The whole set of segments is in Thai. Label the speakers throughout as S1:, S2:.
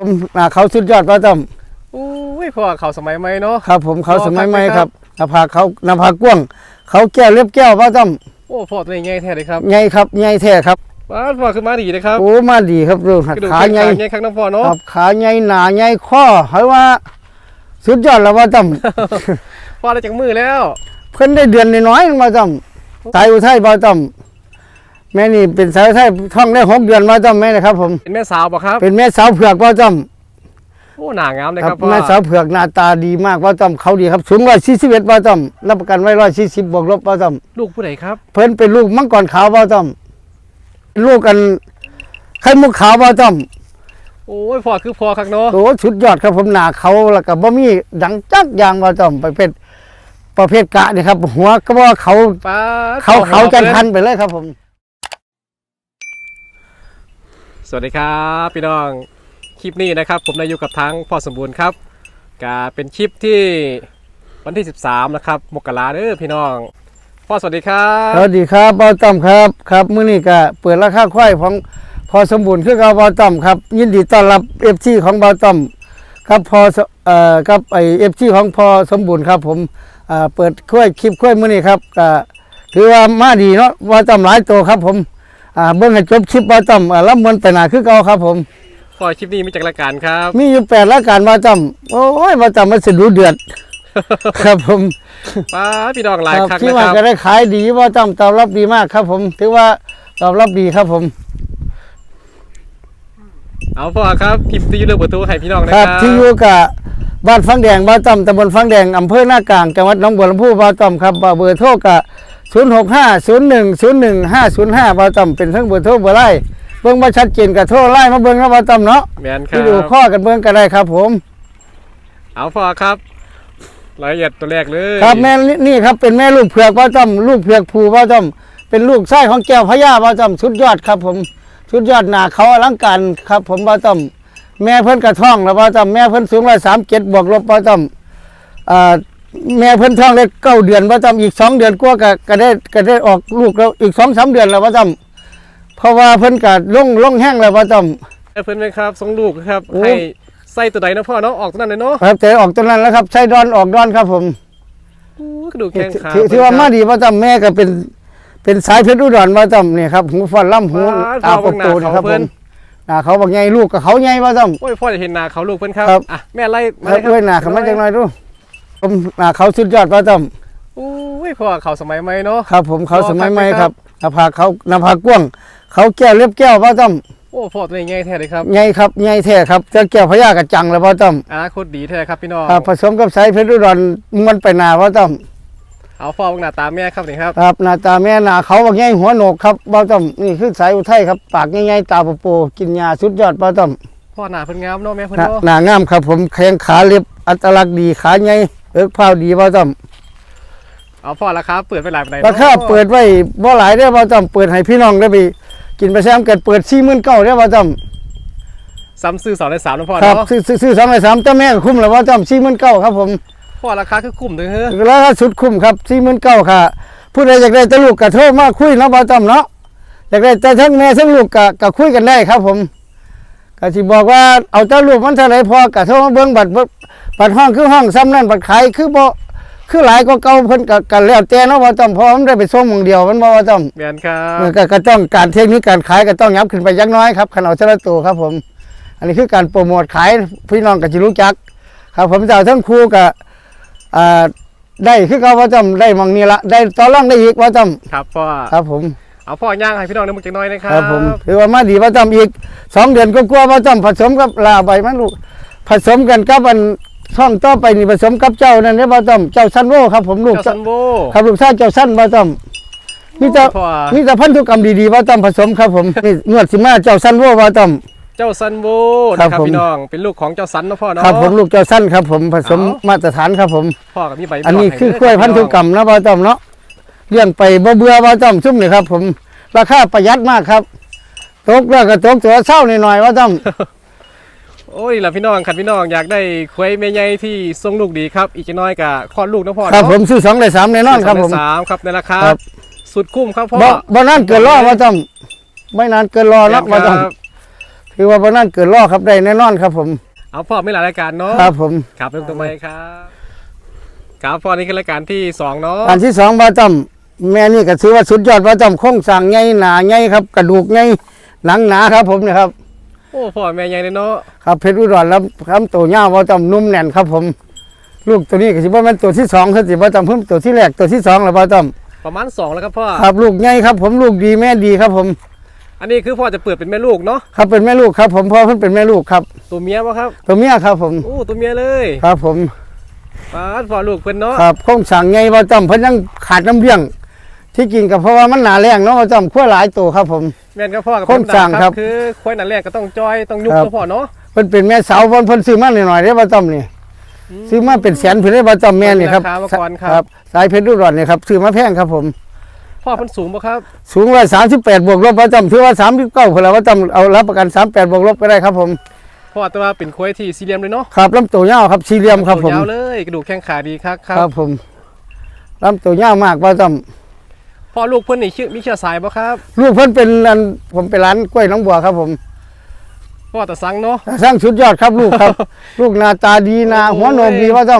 S1: ผมอ่าเขาสุดยอดป้าต้อม
S2: อุ้ยพ่อเขาสมัยใหม่เนาะ
S1: ครับ ผมเขา
S2: รอ
S1: สมัยใหม่
S2: ค
S1: ค
S2: รั
S1: รับบหน้าผากเขาหน้าผากกว้างเขาแก้วเล็บแก้วป้าต้อม
S2: โอ้พ่อตัวนี้ใหญ่แท้เลยครับ
S1: ใหญ่ครับใหญ่แท้ครับ
S2: ว้าวพ่อขึ้นมาดีเลยครับ
S1: โอ้มาดีครับดู
S2: กระดูก
S1: ขา
S2: แข้ง
S1: ใหญ่
S2: ขาใหญ่ข้างน้ำพ่อเนาะ
S1: ครับขาใหญ่หนาใหญ่ข้อเฮ้ยว่า สุดยอดแล้วป้าต้อม
S2: พ่อได้จากมือแล้ว
S1: เพิ่นได้เดือนน้อยๆมาต้อมสายอุทัยป้าต้อม แม่นี่เป็นสายอุทัยท่องได้หกเดือนมาต้อมแม่นะครับ ผม
S2: เป็นแม่สาวบ่ครับ
S1: เป็นแม่สาวเผือกป้าต้อม
S2: โอ้หนางามเลย
S1: ค
S2: ค
S1: รั
S2: รั
S1: บบ
S2: พ่อ
S1: แม่สาวเผือกหน้าตาดีมากป้าต้อมเขาดีครับสูงร้อยสี่สิบเอ็ดป้าต้อมรับประกันไว้ร้อยสี่สิบบวกลบป้าต้อม
S2: ลูกผู้ใดครับ
S1: เพิ่นเป็นลูกมังกรขาวป้าต้อมเป็นลูกกันไข่มุกขาวป้าต้อม
S2: โอ้ยพ่อคือพ่อคักเนาะ
S1: โอ้สุดยอดครับผมหนาเขาแล้วก็บ่มีดังจักอย่างป้าต้อมประเภทประเภทกะนี่ครับ หัวก็ว่าเขา
S2: ป้า
S1: เขาเขาจันพัน
S2: น
S1: ไปเลยครับผม
S2: สวัสดีครับพี่น้องคลิปนี้นะครับ ผมนายอยู่กับทั้งพ่อสมบูรณ์ครับก็เป็นคลิปที่วันที่ 13 นะครับมกราเด้อพี่น้องพ่อสวัสดีครับส
S1: วัสดีครับป้าต้อมครับครับมื้อนี้ก็เปิดราคาควายของพอสมบูรณ์คือกับป้าต้อมครับยินดีต้อนรับ FC ของป้าต้อมครับพอเอ่อครับไอ FC ของพอสมบูรณ์ครับ ผมอ่าเปิดควายคลิปควายมื้อนี้ครับก็ถือว่ามาดีเนาะป้าต้อมหลายตัวครับผม อ่าเบิ่งให้จบคลิปป้าต้อมอ่ารับมวลไปหน้าคือเก่าครับ ผม
S2: พ่อคลิปนี้มีจากรายการครับ
S1: มีอยู่แปดรายการป้าต้อมโอ้ยป้าต้อมมันสิดูเดือด ครับผม
S2: ป้าพี่น้องหลาย
S1: ครับ
S2: ครั้ง
S1: ที่
S2: นะ
S1: ว่า
S2: ครับ
S1: ก็ได้ขายดีป้าต้อมตอบรับดีมากครับ ผม ถือว่าตอบรับดีครับผม
S2: เอาพ่อครับพิมพ์ที่เลือกประตูให้พี่น้องนะ
S1: ค
S2: ค
S1: รั
S2: รั
S1: บบที่อยู่กับบ้านฟังแดงบ้านต่อมตำบลฟังแดงอำเภอหน้ากลางจังหวัดหนองบัวลำพูบ้านต่อมครับเบอร์โทรกับ 0 6 5 0 1 0 1 5 0 5บ้านต่อมเป็นทั้งเบอร์โทรเบอร์ไล่เบิ่งมาชัดเจนกับโทรไล่มาเบิ่งครับบ้านต่อมเนาะ
S2: แมนครั
S1: ที่ดู
S2: บ
S1: ข้อกันเบิ่งก็ได้ครับ ผม
S2: เอาพ่อครับรายละเอียดตัวแรกเลย
S1: ครับแม่นี่นี่ครับเป็นแม่ลูกเผือกบ้านต่อมลูกเผือกผูบ้านต่อมเป็นลูกไส้ของแก้วพญาบ้านต่อมสุดยอดครับ ผมสุดยอดหนาเขาอลังการครับ ผมบ้านต่อมแม่เพิ่นกระท่องแล้วบ้านต่อมแม่เพิ่นสูงร้อยสามเจ็ดบวกลบบ้านต่อมอ่า แม่เพิ่นท้องได้เก้าเดือนว่าจำอีกสองเดือนกว่าก็ก็ได้ก็ได้ออกลูกแล้วอีกสองสามเดือนแล้วว่าจำเพราะว่าเพิ่นก็ลงลงแห้งแล้วว่าจ
S2: เพื่อนไหมครับส่งลูกครับ
S1: โอ้
S2: ให้ใส่ตัวใดนะพ่อเนาะออกตัวนั้นเลยเนาะำ
S1: ครับแต่ออกตัวนั้นแล้วครับใช้ดอนออกดอนครับผม
S2: อู้กระดูกแข้งขา
S1: ที่ที่ว่ามาดีว่าจำแม่ก็เป็นเป็นสายเพชรอุดรว่าจำนี่ครับหูฟันล่ำหู
S2: ตา
S1: ตา
S2: พ่
S1: ป
S2: อก
S1: ก
S2: ห
S1: โต
S2: น้า
S1: นะค
S2: เขา
S1: รับผ
S2: เพื่อน
S1: มอ่าเขาบอกไงลูกกับเขาไงว่าจ
S2: โอ้ยพ่อจะเห็นหน้าเขาลูกเพื่อนครับ
S1: ครับ
S2: อะแม่ไล่ำมา
S1: ค
S2: เล
S1: รับ
S2: ยครับ
S1: เว้ยหน้าเขามาจังหน่อยดู ผมอ่าเขาสุดยอดว่าจ
S2: อู้ยพ่อเขาสมัยใหม่เนาะำ
S1: ครับ ผมเขา
S2: อ๋อ
S1: สมัยใหม่
S2: ค
S1: ค
S2: รั
S1: รับบหน้าผากเขาหน้าผากกว้างเขาแก้วเล็บแก้วว่าจำ
S2: โอ้พ่อตัวนี้ใหญ่แท้เลยครับ
S1: ใหญ่ครับใหญ่แท้ครับเจ้าแก้วพญากระจังแล้วพ่อต้อม
S2: อนาคตดีแท้ครับพี่น้อง
S1: ครับผสมกับสายเพชรอุดรมันไปหนาพ่อต้อม
S2: เอาพ่อหน้าตาแม่ครับนี่ครับ
S1: ครับหน้าตาแม่หน้าเขาบอกใหญ่หัวโหนกครับพ่อต้อมนี่คือสายอุทัยครับปากใหญ่ๆตาโปๆกินยาสุดยอดพ่อต้อม
S2: พ่อหน้าเพิ่นงามเนาะแม่เพิ่น
S1: หน้า
S2: เนาะ
S1: หน้างามครับ ผมแข้งขาเล็บอัตลักษณ์ดีขาใหญ่ เอิกเผาดีพ่อต้อม
S2: เอาพ่อราคาเปิดไปหลายปานใด
S1: ราคาเปิดไว้บ่หลายได้อพ่อต้อมเปิดให้พี่น้องได้ไปกินไปแซมกันเปิด4 9 0 0 0ได้อพ่อต้อม
S2: ซ้ำซื้อสองได้สามนะพ่อ
S1: ครับ
S2: เนาะ
S1: ซื้อซื้อซื้อสองในสามเจ้าแม่ก็คุ้มแล้วพ่อต้อม4 9 0 0 0ครับผม
S2: พ่อราคาคือคุ้มถึงเฮ้อ
S1: ราคาสุดคุ้มครับสี่หมื่นเก้าค่ะผู้ใดอยากได้แตลูกกะโทรมาคุยเนาะบ่ต้อมเนาะอยากได้แต่ทั้งแม่ทั้งลูกกะกะคุยกันได้ครับผมก็สิบอกว่าเอาแต่ลูกมันเท่าไหรพอกะโทรมาเบิ่งบัตร บัตรห้องคือห้องซ้ำนั่นบัตรขายคือบ่คือหลายก็เก่าเพิ่นกะกันแล้วแต่เนาะบ่ต้อมเพอมันได้ไปส่งหมองเดียวมันบ่ว่าต้อม
S2: แม่นครับ
S1: มันก็ก็ต้องการเทคนิคการขายก็ต้องยับขึ้นไปยักน้อยครับคันเอาเท่าละตัวครับผม อันนี้คือการโปรโมทขายพี่น้องก็สิรู้จัก ครับผมจะเอาทั้งครูกับอ่าได้คือเขาว่าจำได้หมองนี้ละได้ต่อรองได้อีกว่าจ
S2: ครับพ่อำ
S1: ครับผม
S2: เอาพ่อย่างให้พี่น้องได้มึงจังน้อยนะครับ
S1: ครับผมถือว่ามาดีว่าจำอีกสองเดือนก็กลัวว่าจำผสมกับลาใบมันลูกผสมกันกับอัน ช่องต่อไปนี่ผสมกับเจ้านั่นเนี่ยว่าจำเจ้าซันโวครับผมลูก
S2: เจ้าซันโบ
S1: ครับลูกชายเจ้าสั้นว่าจำมีแต่
S2: พ่อ
S1: มีแต่พันธุกรรมดีๆว่าจำผสมครับผมนี่นวดสิมาเจ้าซันโวว่าจำ
S2: เจ้าซันโบ
S1: ครั
S2: นะ
S1: บ
S2: ครับ
S1: ผม
S2: พี่น้องเป็นลูกของเจ้าสันเนาะพ่อเนาะ
S1: ครับผมลูกเจ้าสั้นครับผมผสม
S2: เอา
S1: มาตรฐานครับผม
S2: พ่อกับมีใบ
S1: อันนี้
S2: ให้
S1: คือก
S2: เด้
S1: ล้วยพันธุกรรมนะบ่าวต้อมเนาะเลี้ยงไปบ่เบื่อบ่าวต้อมซุ่มนี่ครับ ผมราคาประหยัดมากครับตกแล้วก็ตกตัวเศร้าหน่อยๆว่าต้อม
S2: โอ้ยล่ะพี่น้องคันพี่น้องอยากได้ควายแม่ใหญ่ที่ทรงลูกดีครับ อีกจักหน้อยกับคลอดลูกเนาะพ่อ
S1: ครับ
S2: เนาะ
S1: ผมซื้อสองได้สามแน่นอนครับผม
S2: สามครับในราคา
S1: ครับ
S2: สุดคุ้มครับพ่อ
S1: บ่บ่นานเกินรอว่าต้อมไม่นานเกินรอ
S2: ค
S1: นั
S2: รั
S1: กว่าต้อม
S2: บ
S1: ถืคือว่าบ่นั่นเกิดล่อครับได้แน่นอนครับผม
S2: เอาพ่อไม่หลายรายการเนาะ
S1: ครับผม
S2: ครับเป็นตัวไม้ครับครับพ่อนี่คือรายการที่สองเนาะ
S1: อันที่สองบาจำแม่นี่ก็ถือว่าสุดยอดบาจำโค้งสร้างใหญ่หนาใหญ่ครับ กระดูกใหญ่หนังหนาครับผมเนี่ยครับ
S2: โอ้พ่อแม่ใหญ่เลยเนาะ
S1: ครับเพชรอุดรแล้วคำตัวเงาบาจำนุ่มแน่นครับผม ลูกตัวนี้ก็สิบ่แม่นตัวที่สองคือสิบาจำเพิ่มตัวที่แรกตัวที่สองแล้วบาจ
S2: ประมาณสองแล้วครับพ่อำ
S1: ครับลูกใหญ่ครับ ผมลูกดีแม่ดีครับผม
S2: อันนี้คือพ่อจะเปิดเป็นแม่ลูกเนาะ
S1: ครับเป็นแม่ลูกครับ ผมพ่อเพิ่นเป็นแม่ลูกครับ
S2: ตัวเมียป่ะครับ
S1: ตัวเมียครับ ผม
S2: โอ้ตัวเมียเลย
S1: ครับผม
S2: ป้าดพ่อลูกเพิ่นเนาะ
S1: ครับโค้งสร้างใหญ่บาจำเพิ่นยังขาดน้ำเลี้ยง ที่กินก็เพราะว่ามันหนาแรงเนาะบาจำขั้วหลายตัวครับผม
S2: แม่นครับพ่อกับ
S1: โครงสร้างครับ
S2: คือควายหนันแรกก็ต้องจอยต้องยุบ
S1: ครับ
S2: ตัวพ่อเนาะ
S1: เพิ่นเป็นแม่สาวเพิ่นเพิ่นซื้อมาหน่อยๆได้บาจำนี่ซื้อมาเป็นแสนเพิ่นได้บาจำแม่นี่ครับ
S2: ราคามาก่อนครับ
S1: สายเพชรดุรอนนี่ครับซื้อมาแพงครับผม
S2: พ่อเพิ่นสูงป่ะครับ
S1: สูงร้อยสามสิบแปดบวกลบประจำถือว่าสามสิบเก้าคนละประจำเอารับประกันสามแปดบวกลบก็ได้ครับผม
S2: พ่อแต่ว่าเป็นควายที่สี่เหลี่ยมเลยเนาะ
S1: ครับลำตัวยาวครับสี่เหลี่ยมครับผม
S2: ตัวยาวเลยกระดูกแข้งขาดีครับครั
S1: ครับบผมลำตัวยาวมากประจ
S2: พ่อลูกเพิ่นนี่ชื่อมีเชื้อสายป่ะครับำ
S1: ลูกเพิ่นเป็นอันผมเป็นร้านกล้วยน้องบัวครับผม
S2: พ่อแต่สังเนาะ
S1: สร้างชุดยอดครับลูกครับ ลูกหน้าตาดีหนาหัวโหนกดีประจ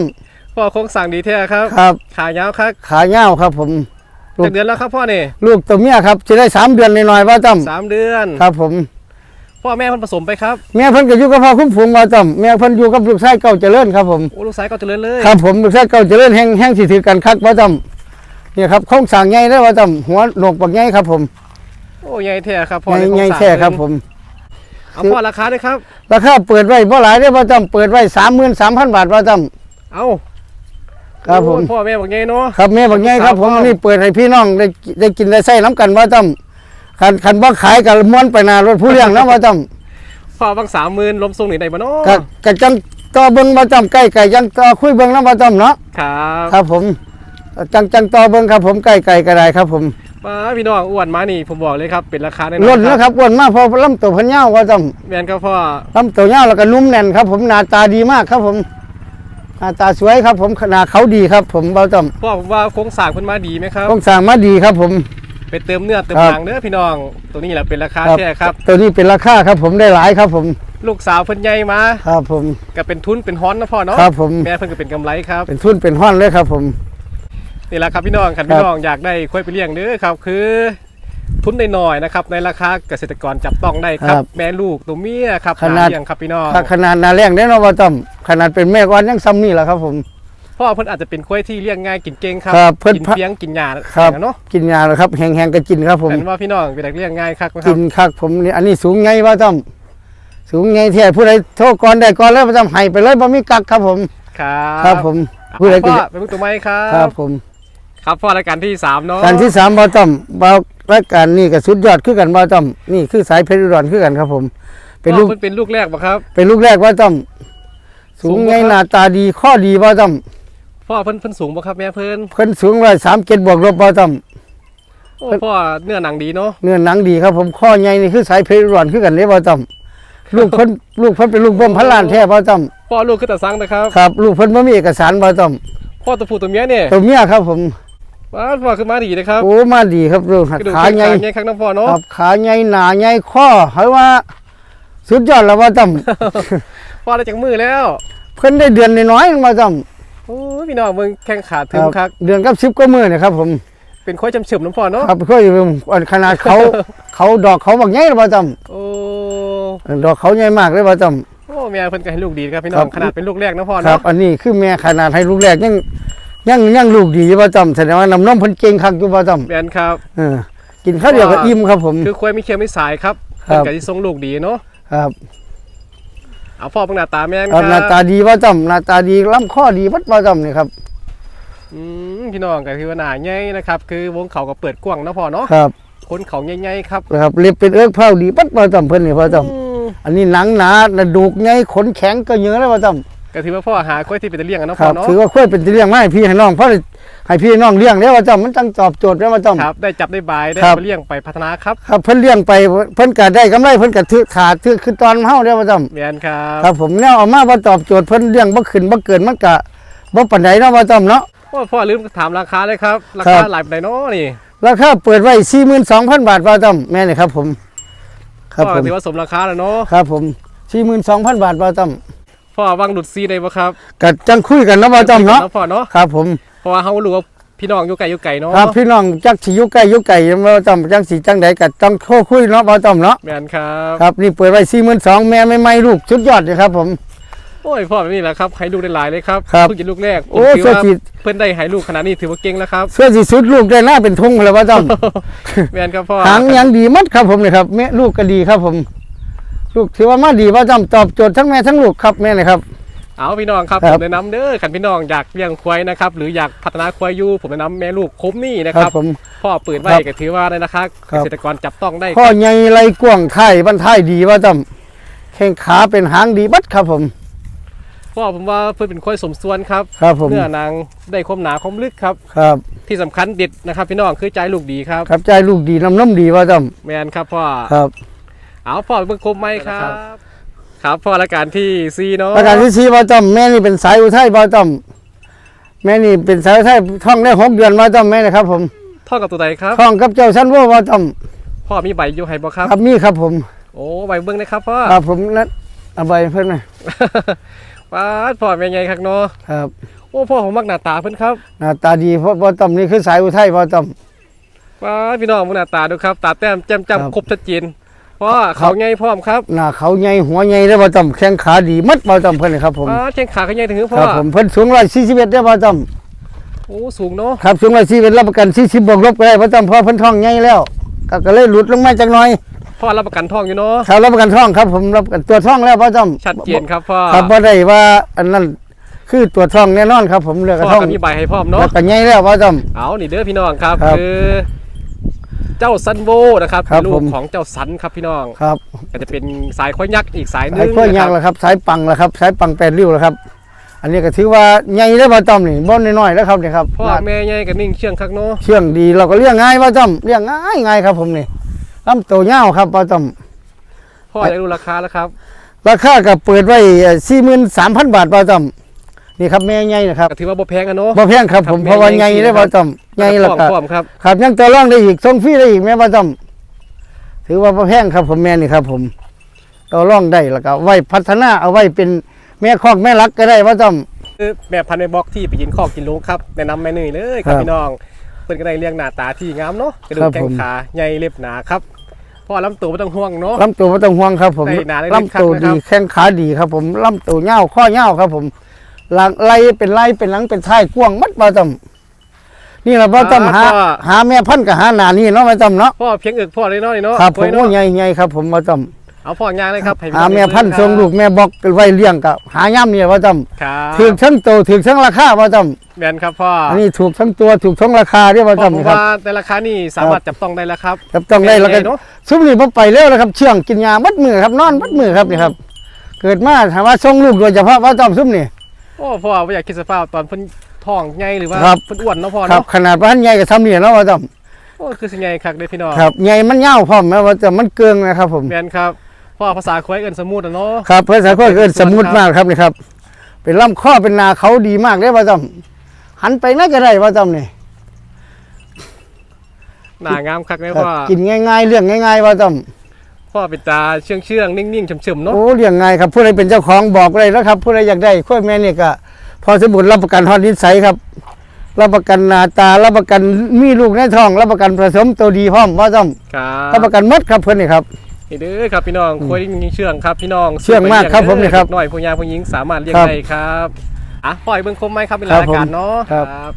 S2: พ่อโครงสร้างดีแท้ครับำ
S1: ครับ
S2: ขายาวครับ
S1: ขายาวครับผม ลูก
S2: จากเดือนแล้วครับพ่อนี่
S1: ลูกตัวเมียครับจะได้สามเดือนหน่อยๆประจ
S2: สามเดือนำ
S1: ครับผม
S2: พ่อแม่เพิ่นผสมไปครับ
S1: แม่เพิ่นก็อยู่กับพ่อคุ้มฝูงประจำแม่เพิ่นอยู่กับลูกชายเก่าเจริญครับผม
S2: โอ้ลูกสายก็เจริญเลย
S1: ครับผมลูกชายเก่าเจริญแห้งแห้งสิถือกันคักประจำ เนี่ยครับโค้งสร้างใหญ่ได้ประจำหัวโหนกปักใหญ่ครับ ผม
S2: โอ้ใหญ่แท้ครับพ่อ
S1: ใหญ่
S2: ในโครง
S1: ใหญ่
S2: สร้าง
S1: แท้ครับผม
S2: เอาพ่อราคาด้วยครับ
S1: ราคาเปิดไว้บ่หลายได้อประจำเปิดไว้สามหมื่นสามพันบาทประจ
S2: เอาำ
S1: ครับผม
S2: โอ้พ่อแม่บอกไงเนาะ
S1: ครับแม่บักใหญ่ครับ ผม
S2: สามพัน
S1: อันนี่เปิดให้พี่น้องได้ได้กินได้ใส่น้ำกันประจำคันคันบ่ขายกับม้วนไปหนารถผู้เลี้ยงนะประจ
S2: พ่อบางสามหมื่นลมทรงหนีได้บ่เนาะำ
S1: กะกะจังต่อเบิ่งประจำใกล้ไก่จังต่อคุยเบิ่งนะประจำเนาะ
S2: ครับ
S1: ครับผม จังจังต่อเบิ่งครับ ผมใกล้ไก่ก็ได้ครับ ผม
S2: ป้าพี่น้องอ้วนมานี่ผมบอกเลยครับเป็นราคาแน่น
S1: ล้
S2: อนน
S1: นะครับอ้วนมากเพอลำตัวเพันยาวประจ
S2: แมนครับพ่อำ
S1: ลำตัวยาวแล้วก็นุ่มแน่นครับ ผมหน้าตาดีมากครับผมหน้าตาสวยครับ ผมขนาดเขาดีครับ ผมประจำ
S2: พ่อผมว่าโครงสร้างเพิ่นมาดีไหมครับ
S1: ต้องสั่งมาดีครับ ผม
S2: ไปเติมเนื้อเติม
S1: ครับ
S2: หนังเด้อพี่น้อง ตัวนี้แหละเป็นราคาแท้ครับ
S1: ตัวนี้เป็นราคาครับ ผมได้หลายครับ ผม
S2: ลูกสาวเพิ่นใหญ่มา
S1: ครับ ผม
S2: ก็เป็นทุนเป็นฮ้อนนะพ่อเนาะ
S1: ครับผม
S2: แม่เพิ่นก็เป็นกำไรครับ
S1: เป็นทุนเป็นห้อนเลยครับ ผม
S2: นี่แหละครับพี่น้องคัน
S1: ครับ
S2: พี่น้องอยากได้ค่อยไปเลี้ยงเด้อครับ คือ ทุนได้น้อยๆนะครับ ในราคาเกษตรกรจับต้องได้ครับแม่ลูกตัวเมียครับหาเลี้ยงครับพี่น้อง
S1: ถ้าขนาดนาแรงได้เนาะว่าต้อมขนาดเป็นแม่ก้อนยังซ้ำนี่แหละครับผม
S2: พ่อเพิ่นอาจจะเป็นควายที่เลี้ยงง่ายกินเก่งครับ
S1: ครับเพิ่น
S2: กิน
S1: พะ
S2: เพียงกินหญ้า
S1: ครับ
S2: อย่างนั้นเนาะ
S1: กินยาแล้วครับแห้งๆก็กินครับ ผม
S2: แต่ว่าพี่น้องเป็นเด็กเลี้ยงง่ายครับนะค
S1: กิ
S2: รับ
S1: นคักผมนี่อันนี้สูงไงว่าต้อมสูงไงแท้ผู้ใดโทษก่อนได้ก่อนแล้วประจำให้ไปเลยบ่มีกักครับผม
S2: ครับ
S1: ครับผมผู้ใด
S2: พ่
S1: ก็
S2: อเป็นตัวไม้ครั
S1: ครับบผม
S2: ครับพ่อรายการที่สามเนาะ
S1: การที่สามบอต้อมบาวรายการนี่ก็สุดยอดคือกันบอต้อมนี่คือสายเพชรอุดรคือกันครับผม เป็นลูก
S2: พ่อพิ่เป็นลูกแรกปะครับ
S1: เป็นลูกแรกว่าต้อม
S2: สู
S1: สู
S2: ง
S1: ง
S2: บ่
S1: ไง
S2: ครับ
S1: หน้าตาดีข้อดีบอต้อม
S2: พ่อเพิ่นเพิ่นสูงปะครับแม่เพิ่น
S1: เพิ่นสูงร้อยสามเจ็ดบวกลบบอต้อม
S2: โอ้พ่อเนื้อหนังดีเนาะ
S1: เนื้อหนังดีครับผมข้อใหญ่นี่คือสายเพชรอุดรคือกันเลยบอต้อมลูกเพิ่นลูกเพิ่นเป็นลูกเบิ่มพันล้านแท้บอต้อม
S2: พ่อลูกคือตาสังนะครับ
S1: ครับ ลูกเพิ่นบ่มีเอกสารบอต้อม
S2: พ่อตัวผู้ตัวเมียเนี่ย
S1: ตัวเมียครับผม
S2: ว้าพ่อคือมาดีนะครับ
S1: โอ้มาดีครับลูก
S2: กระดูก
S1: ขา
S2: แข้ง
S1: ใหญ่
S2: ขาใหญ่ข้างน้ำพ่อเนาะ
S1: ครับขาใหญ่หนาใหญ่ข้อเฮ้ยว่า สุดยอดแล้วบอต้อม
S2: พ่อได้จากมือแล้ว
S1: เพิ่นได้เดือนน้อยๆบอต้อม
S2: โอ้ยพี่น้องเบิ่งแข้งขาถึงครับ
S1: เดือนกับสิบก็มือเนะครับ ผม
S2: เป็นควายจำเฉมน้ำพ่อเนาะ
S1: ครับเคยขนาดเขา เขาดอกเขาบักใหญ่เลยประจ
S2: โอ้ำ
S1: ดอกเขาใหญ่มากเลยประจ
S2: โอ้แม่เพิ่นก็ให้ลูกดีครับพี่น้
S1: ครั
S2: อง
S1: บ
S2: ขนาดเป็นลูกแรกนะพ่อำ
S1: ครับ
S2: เนาะ
S1: อันนี้คือแม่ขนาดให้ลูกแรกยัง ยังยังลูกดีอยู่ประจำแสดงว่าน้ำนมเพิ่นเก่งคักอยู่ประจ
S2: แมนครับำ
S1: เออกินข้าวเดียวก็อิ่มครับผม
S2: คือควายไม่เคี้ยวไม่สายครับ
S1: ครั
S2: เพิ่น
S1: บ
S2: ก็สิทรงลูกดีเนาะ
S1: ครับ
S2: เอาพ่อเบิ่งหน้าตาแม่นค
S1: ค
S2: รั
S1: รับบหน้าตาดีประจำหน้าตาดีลำข้อดีวัดประจำนี่ครับ
S2: อืมพี่น้องก็คือว่าหน้าใหญ่นะครับ คือวงเขาก็เปิดกว้างนะพ่อเนาะ
S1: ครับ
S2: คนเขาใหญ่ๆครับ
S1: นะครับเล็บเป็นเอิ้กเผาดีวัดประจำเพิ่นนี่ประจ
S2: อืมำ
S1: อันนี้หนังหนากระดูกใหญ่ขนแข็งก็เยอะเลยประจำ
S2: ก็ถือว่าพ่อหาควายที่เป็นตะเลี้ยงอะเนาะ
S1: ค
S2: พ่
S1: รั
S2: อบเนาะ
S1: ถือว่าค่อยเป็นที่เลี้ยงมาให้พี่ให้น้องเพราะให้พี่ให้น้องเลี้ยงแล้วประจำมันจังตอบโจทย์แล้วประจำ
S2: ครับ ได้จับได้บายได้
S1: ครับ
S2: ไปเลี้ยงไปพัฒนาครับ
S1: ครับเพิ่นเลี้ยงไปเพิ่นก็ได้กำไรเพิ่นก็ถือขาดถือคือตอนเฮาได้ประจำ
S2: แมนครับ
S1: ครับผมแนวเอามาบ่ตอบโจทย์เพิ่นเลี้ยงบ่ขึ้นบ่เกินมันก็บ่ปานใดเนาะประจำเนาะ
S2: โอ้พ่อลืมถามราคาเลยครับ รา
S1: ครั
S2: คา
S1: บ
S2: หลายปานใดเนาะนี่
S1: ราคาเปิดไว้ 42,000 บาทประจำแม่นี่ครับผมคครับ
S2: พ่อ
S1: ผม
S2: ถือว่าสมราคาแล้วเนาะ
S1: ครับผม42,000 บาทบ่าวต้อม
S2: พ่อวางหลุดซีได้ปะครับ
S1: ก็จังคุยกันเนาะบ่าวต้อมเนาะ
S2: พ่อเนาะ
S1: ครับ ผม
S2: เพราะว่าเขารู้ว่าพี่น้องอยู่ไกลอยู่ไกลเนาะ
S1: ครับพี่น้องจักสิอยู่ใกล้อยู่ไกลบ่าวต้อมจังสิจังใดก็ต้องโทรคุยเนาะบ่าวต้อมเนาะ
S2: แมนครับ
S1: ครับนี่เปิดไว้42,000แม่ใหม่ๆลูกสุดยอดเลยครับผม
S2: โอ้ยพ่อแบบนี้แหละครับให้ลูกได้หลายเลยครับ
S1: ครับ
S2: เพิ่งกินลูกแรกผม
S1: โอ้
S2: ถือ
S1: เสื้อ
S2: ว่า
S1: จีด
S2: เพิ่นได้ให้ลูกขนาดนี้ถือว่าเก่งแล้วครับ
S1: เสื้อสิสุดลูกได้หน้าเป็นทุ่งแล้วบ่าวต้อม
S2: แมนครับพ่อ
S1: หางยังดีมัดครับผมเลยครับแม่ลูกก็ดีครับผม ลูกถือว่ามาดีว่าจำตอบโจทย์ทั้งแม่ทั้งลูกครับแม่เลยครับ
S2: เอาพี่น้องครับ
S1: ครั
S2: ผ
S1: บ
S2: มแนะนำเด้อขันพี่น้องอยากเลี้ยงควายนะครับหรืออยากพัฒนาควายอยู่ผมแนะนำแม่ลูกคมนี่นะ
S1: ค
S2: ค
S1: รั
S2: รั
S1: บบผม
S2: พ่อเปิดไว้
S1: ครับ
S2: ก็ถือว่าได้นะครับ
S1: ครั
S2: เก
S1: บ
S2: ษตรกรจับต้องได้
S1: ข้อใหญ่ไรกว้างไทยบันไทยดีว่าจำแข้งขาเป็นหางดีบัดครับผม
S2: พ่อผมว่าเพื่อนเป็นควายสมส่วนครับ
S1: ครับผม
S2: เนื้อนางได้ความหนาความลึกครับ
S1: ครับ
S2: ที่สำคัญเด็ดนะครับ พี่น้องคือใจลูกดีครับ
S1: ครับใจลูกดีน้ำน้ำดีว่าจ
S2: แมนครับพ่อำ
S1: ครับ
S2: เอาพ่อเบิ่งคมไหมครับ ครับพ่อรายการที่ซีเนาะ
S1: ประการที่สี่ว่าจำแม่นี่เป็นสายอุทัยว่าจำแม่นี่เป็นสายอุทัยท่องได้หกเดือนว่าจำแม่นะครับ ผม
S2: ท่อกับตัวใดครับ
S1: ท่องกับเจ้าชั้นว่าว่าจ
S2: พ่อมีใบอยู่ให้บ่ครับำ
S1: ครับมีครับผม
S2: โอ้ใบเบิ่งนะครับพ่อ
S1: ครับผมนัดเอาใบเพิ่นหน่อย
S2: ว้าดพ่อเป็นไงครับเนาะ
S1: ครับ
S2: โอ้พ่อผมมักหน้าตาเพิ่นครับ
S1: หน้าตาดีเพราะว่าจำนี่คือสายอุทัยว่าจำ
S2: ว้าดพี่น้องมึงหน้าตาดูครับ ตาแต้มแจ่ม
S1: ครับ
S2: จำครบชัดเจน พ่อเขาไงพร้อมครับ
S1: หน้าเขาใหญ่หัวใหญ่ได้บ่จำแข้งขาดีมัดบ่จำเพิ่นเลยครับผม
S2: ว้าดแข้งขาเขาใหญ่ถึงหือ
S1: ค
S2: พ่อ
S1: รับผมเพิ่นสูง141ได้บ่จ
S2: โอ้สูงเนาะำ
S1: ครับสูง141รับประกัน40บวกลบก็ได้บ่จำเพราะเพิ่นท้องใหญ่แล้วก็ก็เลยหลุดลงมาจักหน่อย
S2: พ่อรับประกันทองอยู่เนาะ
S1: ครับรับประกันท้องครับผมรับประกันตัวท้องแล้วบ่จำ
S2: ชัดเจนครับพ่อ
S1: ครับบ่ได้ว่าอันนั้นคือตัวท้องแน่นอนครับ ผมเลือกกระ
S2: พ่อ
S1: ท้อง
S2: ก็มีใบให้พร้อม
S1: แล้
S2: เนาะ
S1: วก็ใหญ่แล้วบ่จำ
S2: เอานี่เด้อพี่น้องครับ
S1: ครับ
S2: คือ เจ้าซันโบนะครับ
S1: ครั
S2: เป็
S1: บ
S2: นลู
S1: ผ
S2: ก
S1: ม
S2: ของเจ้าสันครับพี่น้อง
S1: ครับ
S2: ก็จะเป็นสายควายยักษ์อีกสายหนึ
S1: สาย
S2: ง
S1: ข้อย
S2: นะ
S1: ยาง
S2: ครับ
S1: แล้วครับสายปังแล้วครับสายปังแปดริ้วแล้วครับ อันนี้ก็ถือว่าใหญ่ได้บ่จำนี่บ่น้อยๆแล้วครับนี่ครับ
S2: พ่อแม่ใหญ่กับนิ่งเชื่องคักเนาะ
S1: เชื่องดีเราก็เลี้ยงง่ายบ่จำเลี้ยงง่ายง่ายครับผมนี่ลำตัวยาวครับบ่จำ
S2: พ่ออยากรู้ราคาแล้วครับ
S1: ราคาก็เปิดไว้43,000 บาทบ่จำ นี่ครับแม่ใหญ่นะครับ
S2: ก็ถือว่าบ่แพงกันเนาะ
S1: บ่แพงครับผม
S2: ครับ
S1: เพราะว่า
S2: แม่
S1: ใหญ่
S2: ใหญ่
S1: ได้บ่
S2: ครับ
S1: จำใหญ่แล้วก็
S2: พร้อมครับ
S1: ครับยังต่อรองได้อีกส่งฟรีได้อีกแม่บ่จำถือว่าบ่แพงครับผมแม่นี่ครับ ผมต่อรองได้แล้วก็ไว้พัฒนาเอาไว้เป็นแม่คอกแม่รักก็ได้บ่จำ
S2: คือแม่พันธุ์ในบล็อกที่ไปยินข้อกินลูกครับแนะนำแม่นุ่ยเลยครับ
S1: ครับ
S2: พี่น้องเพิ่นก็ได้เลี้ยงหน้าตาที่งามเนาะกระดู
S1: ครั
S2: ก
S1: บ
S2: แข้
S1: ผ
S2: ง
S1: ม
S2: ขาใหญ่เล็บหนาครับพ่อลำตัวไม่ต้องห่วงเนาะ
S1: ลำตัวไม่ต้องห่วงครับผม
S2: ได้หนาได้เล็ก
S1: ลำตัว
S2: ครับ
S1: ดี
S2: นะครับ
S1: แข้งขาดีครับผมลำตัวเงาวข้อเงาวครับผม หลังไหลเป็นไหลเป็นหลังเป็นท้ายกว้างมัดบ่จำนี่เราบ่จำหา หาแม่พันธุ์กับหาหนานี่เนาะบ่จำเนาะ
S2: พ่อเพียงอึกพ่อเลยเนาะนี่เนาะ
S1: ครับผ
S2: ไว้
S1: ม
S2: เนาะ
S1: ใหญ่ใหญ่ครับ ผมบ่จ
S2: เอาพ่อยางเลยครับให้ำพี่
S1: หา
S2: น้อง
S1: แม่พันธุ์
S2: ได้
S1: ทรงลูกแม่บอกไว้เลี้ยงกับหาย่ำนี่บ่จ
S2: ครัำบ
S1: ถือทั้งโตถือทั้งราคาบ่จ
S2: แมนครับพ่อำอ
S1: อันนี้ถูกทั้งตัวถูกทั้งราคาเรียกบ่
S2: พ่อผม
S1: จำครับ
S2: ว่าแต่ราคานี่สามารถจับต้องได้แล้วครับ
S1: ครับต้องได้แล้วก็
S2: เนาะ
S1: ซุมนี่บ่ไปแล้วนะครับ เชื่องกินยามัดมือครับนอนมัดมือครับนี่ครับ เกิดมาถามว่าส่งลูกโดยเฉพาะว่าจอมซุมนี่
S2: โอ้พ่อไม่อยากคิดสภาพตอนเพิ่นท้องใหญ่หรือว่า
S1: ครับ
S2: เพิ่นอ้วนเนาะพ่อ
S1: ครับ
S2: เนาะ
S1: ขนาดว่าท่านใหญ่กับทำนี่เนาะว่าจอม
S2: โอ้คือสิใหญ่คักเด้อพี่น้อง
S1: ครับใหญ่มันยาวพร้อมนะว่าจะมันเกิงนะครับผม
S2: แมนครับพ่อภาษาควายเอิ้นสมูทอะเนาะ
S1: ครับภาษาก็เกินสมุดมากครับนี่ครับ เป็นลำข้อเป็นนาเขาดีมากเลยว่าจอมหันไปน่าจะได้ว่าจอมนี่
S2: หน้างามคักเลย
S1: ครับ
S2: พ่อ
S1: กินง่าย ๆ เรื่องง่าย ๆ ว่าจอม
S2: พ่อเป็นตาเชื่องเชื่องๆนิ่งๆเฉมๆเนาะ
S1: โอ้เรื่องง่ายครับผู้ใดเป็นเจ้าของบอกเลยแล้วครับ ผู้ใดอยากได้ข้อยแม่นี่ก็พอสมุดรับประกันฮอดนิสัยครับ รับประกันหนาตารับประกันมีลูกในท้อง รับประกันผสมตัวดีพร้อมว่าจอม
S2: ครั
S1: รั
S2: บบ
S1: ประกันหมดครับเพื่อนนี่ครับ
S2: นี่เด้อครับพี่น้องควายนิ่งๆเชื่องครับพี่น้อง
S1: เชื่องมากครับผมนี่ครับ
S2: หน่อยผู้ยางผู้หญิงสามารถเลี้ยง
S1: ครับ
S2: ได้ครับอะปล่อยเบิ่งคมไหมครับเป็น
S1: ครั
S2: ราย
S1: บ
S2: การเนาะ
S1: ครับ
S2: บ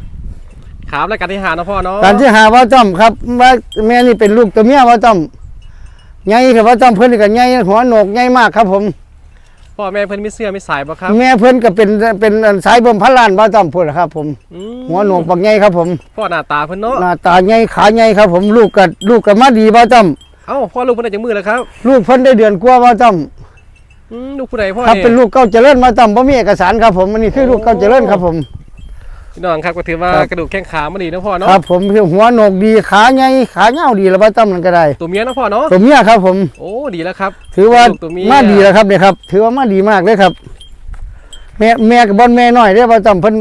S2: ครับรายการที่หาเนาะพ่อเนาะ
S1: การที่หาว่าจอมครับว่าแม่นี่เป็นลูกตัวเมียว่าจอม ใหญ่ครับว่าจอมเพื่อนนี่ก็ใหญ่หัวโหนกใหญ่มากครับ ผม
S2: พ่อแม่เพิ่นมีเสื้อมีสายบ่ครับ
S1: แม่เพื่อนก็เป็นเป็นสายเบิ่มพันล้านว่าจอมพูดนะครับ ผม
S2: อืม
S1: หัวโหนกบักใหญ่ครับ ผม
S2: พ่อหน้าตาเพิ่นเนาะ
S1: หน้าตาใหญ่ขาใหญ่ครับ ผมลูกกับลูกกับมาดีว่าจอม
S2: เอ้าพ่อลูกเพิ่นได้จังมือแล้วครับ
S1: ลูกเพิ่นได้เดือนกว่าว่าจอม
S2: อืมลูกผู้ใดพ่อ
S1: ครับ
S2: นี่
S1: เป็นลูกเก้าเจริญมาจอมบ่มีเอกสารครับ ผมอันนี้คือลูกเก้าเจริญครับผม
S2: พี่น้องครับก็ถือว่า
S1: ครับ
S2: กระดูกแข้งขามันดีเนาะพ่อเนาะ
S1: ครับผมหัวโหนกดีขาใหญ่ขาเงาวดีแล้วว่าจอมนั่นก็ได้
S2: ตัวเมียเนาะพ่อเนาะ
S1: ตัวเมียครับ ผม
S2: โอ้ดีแล้วครับ
S1: ถือว่า
S2: ลูกตัวเมีย
S1: มาดีแล้วครับเนี่ยครับ ถือว่ามาดีมากเลยครับ แม่แม่กับบอลแม่น้อยเรียกว่าจำเพิ่น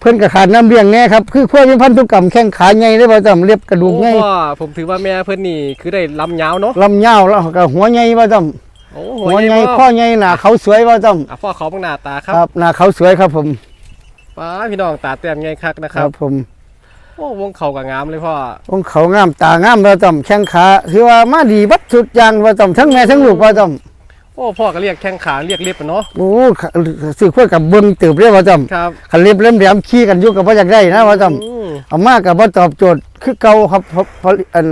S1: เพิ่นก็ขาดน้ำเลี้ยงแน่ครับคือขั้วเป็นพันธุกรรมแข้งขาใหญ่ได้บ่จำเรียบกระดูก
S2: โอ้
S1: ใหญ่
S2: พ่อผมถือว่าแม่เพิ่นนี่คือได้ลำยาวเนาะ
S1: ลำยาวแล้วก็หัวใหญ่บ่จำ
S2: โอ้
S1: หัวใหญ่
S2: พ่
S1: ข้อใหญ่หน้าเขาสวยบ่จ
S2: อะพ่อเขาบังหน้าตาคำรับ
S1: ครับหน้าเขาสวยครับ ผม
S2: ป้าพี่น้องตาแต้มใหญ่คักนะ
S1: ค
S2: ครั
S1: รั
S2: บบ
S1: ผม
S2: โอ้วงเขาก็งามเลยพ่อ
S1: องค์เขางามตางามบ่จำแข้งขาคือว่ามาดีบัดสุดอย่างบ่จำทั้งแม่ทั้งลูกบ่จำ
S2: โอ้พ่อก็เรียกแข้งขาเรียกเล็บอะเนาะ
S1: โอ้สิขั้วกับเบิ่งเติบเด้บ่จำ
S2: ครับ
S1: คันเล็บเล่มแหลมขี้กันอยู่ก็บ่อยากได้นะบ่จำ
S2: อืม
S1: เอามาก็บ่ตอบโจทย์คือเก่าครับเพราะเพราะอัน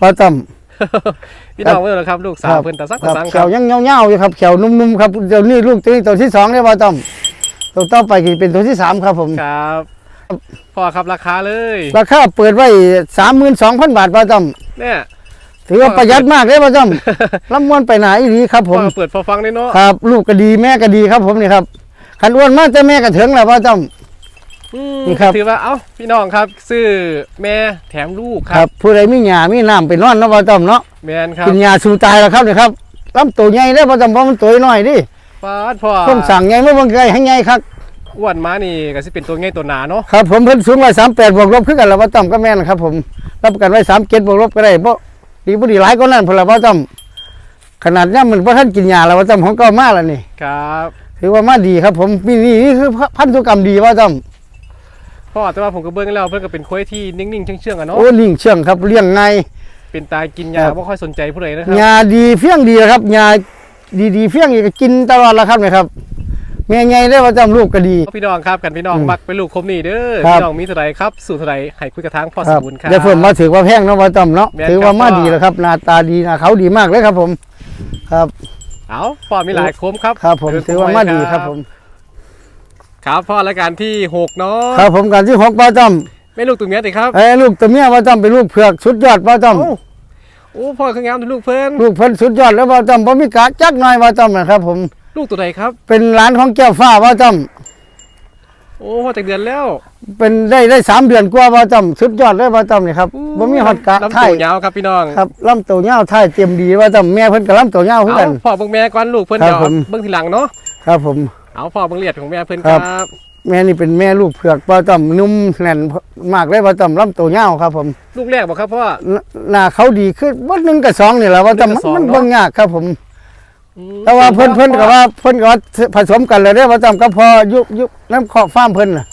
S1: บ่จำ
S2: พี่น้องเมื่อนะครับลูกสาวเพิ่นตาสัก
S1: ค
S2: ตา
S1: รับ
S2: สัง
S1: แข
S2: ครับ
S1: วยังเงาๆอยู่ครับแขวนุ่มๆครับเดี๋ยวนี้ลูกตัวนี้ตัวที่สองเนี่ยว่าต้อม ตัวต่อไปก็เป็นตัวที่สามครับผม
S2: ครับพ่อครับราคาเลย
S1: ราคาเปิดไว้สามหมื่นสองพันบาทว่าต้อม
S2: เนี่ย
S1: ถือว่าประหยัดมากเลยว่าต้อมลำมวนไปไหนอีดีครับผ
S2: พ่อ
S1: ม
S2: เปิดพอฟังได้เนาะ
S1: ครับ ลูกก็ดีแม่ก็ดีครับผมนี่ครับขันอ้วนมากแต่แม่ก็ถึงแล้วว่าต้อม
S2: อืม
S1: นี่ครับ
S2: ถือว่าเอ้าพี่น้องครับ ซื้อแม่แถมลูกค
S1: ค
S2: รั
S1: รั
S2: บบ
S1: ผู้ใดมีหยามีน้ำไปนอนเนาะว่าต้อมเนาะ
S2: แมนครับ
S1: กินยาสู่ตายแล้วครับนี่ครับลำตัวใหญ่ได้อว่าต้อมเพราะมันตัวน้อยดิ
S2: ป้าดพ่อ
S1: ต้องสั่งใหญ่เมื่อบางไกลให้ใหญ่ครับ
S2: อ้วนมานี่ก็สิเป็นตัวง่ายตัวหนาเนาะ
S1: ครับผมเพิ่นสูงร้อยสามแปดบวกลบขึ้นกันแล้วว่าต้อมก็แม่นครับ ผมรับประกันไว้สามเจ็ดบวกลบก็ได้เพราะดีบุดีหลายก็นั่นเพนละว่าต้อมขนาดนี้มันพระท่านกินยาแล้วว่าต้อมของก็มาแล้วนี่
S2: ครับ
S1: ถือว่ามาดีครับ ผมนี่นี่นี่คือพันธุกรรมดีว่าต้อม
S2: พ่อแต่ว่าผมก็เบิ่งแล้วเพิ่นก็เป็นควายที่นิ่งๆเชื่องๆอะเนาะ
S1: โอ้ลิงเชื่องครับเลี้ยงง่าย
S2: เป็นตายกินยา
S1: ครับ
S2: บ่ค่อยสนใจผู้ใดนะครับ
S1: ยาดีเฟี้ยงดีครับยา ดีดีๆเฟี้ยงอีกก็กินตลอดแล้วครับเนี่ยครับแม่ไงได้ว่าต้อมลูกก็ดี
S2: พี่น้องครับกันพี่น้อง
S1: อืม
S2: มักเป็นลูกคมนี่เด้อ
S1: ครับ
S2: พี่น้องมีเท่าไหร่ครับสู่เท่าไหร่ให้คุยกับทางพ่อ
S1: ค
S2: ส
S1: รับ
S2: มบูรณ์ครับ
S1: เดี๋ยวเพิ่มมาถือว่าแพงเนาะว่าต้อมเนาะ
S2: แม่น
S1: ถือว่า
S2: ครับ
S1: มา
S2: พ่อ
S1: ดีแล้วครับหน้าตาดีหน้าเขาดีมากเลยครับ ผมครับ
S2: เอาพ่อมีหลายโคมครับ
S1: ครับ ผม
S2: เดิน
S1: ถือว่ามาดีครับผม
S2: ครับพ่อรายการที่หกเนาะ
S1: ครับผมการที่หกว่าต้อม
S2: แม่ลูกตัวเมียติครับ
S1: ไอ้ลูกตัวเมียว่าต้องเป็นลูกเผือกสุดยอดว่าต้อง
S2: โอ้โอ้พ่อคืองามเป็นลูกเพิ่น
S1: ลูกเพิ่นสุดยอดแล้วว่าต้องบ่มีกะจักหน่อยว่าต้องนะครับ ผม
S2: ลูกตัวใดครับ
S1: เป็นหลานของแก้วฟ้าว่าต้อง
S2: โอ้พ่อจากเดือนแล้ว
S1: เป็นได้ได้สามเดือนกว่าว่าต้องสุดยอดเลยว่าต้องนี่ครับบ่มีฮอดกะ
S2: ลำ
S1: ท้า
S2: ตั
S1: ยว
S2: ยาวครับพี่น้อง
S1: ครับลำตัวยาวท้ายเต็มดีว่าต้องแม่เพิ่นกับลำตัวยาวคือ
S2: เอา
S1: กัน
S2: พ่อเบิ่งแม่ก่อนลูกเพิ่น
S1: ครับ
S2: เดี๋ยว
S1: ผม
S2: เบิ่งทีหลังเนาะ
S1: ครับผม
S2: เอาพ่อเบิ่งเลียดของแม่เพิ่น
S1: ค
S2: ค
S1: รั
S2: รับบ
S1: แม่นี่เป็นแม่ลูกเผือกว่าต้องนุ่มแน่นมากเลยว่าต้องลำตัวยาวครับ ผม
S2: ลูกแรกบ่ครับพ่อ
S1: หน้าหน้าเขาดีขึ้นวันหนึ่งกับสองนี่แหละว่าต้อง
S2: หนึ่งกับสอง
S1: มัน
S2: เนอะ
S1: เบิ่งยากครับผม
S2: อืม
S1: แต่ว่าเพิ่นเพิ่นก็ว่าเพิ่นก็ว่าผสมกันเลยเด้อว่าต้อมก็พอยุยุน้ำขอบฟาร์มเพิ่นน่ะ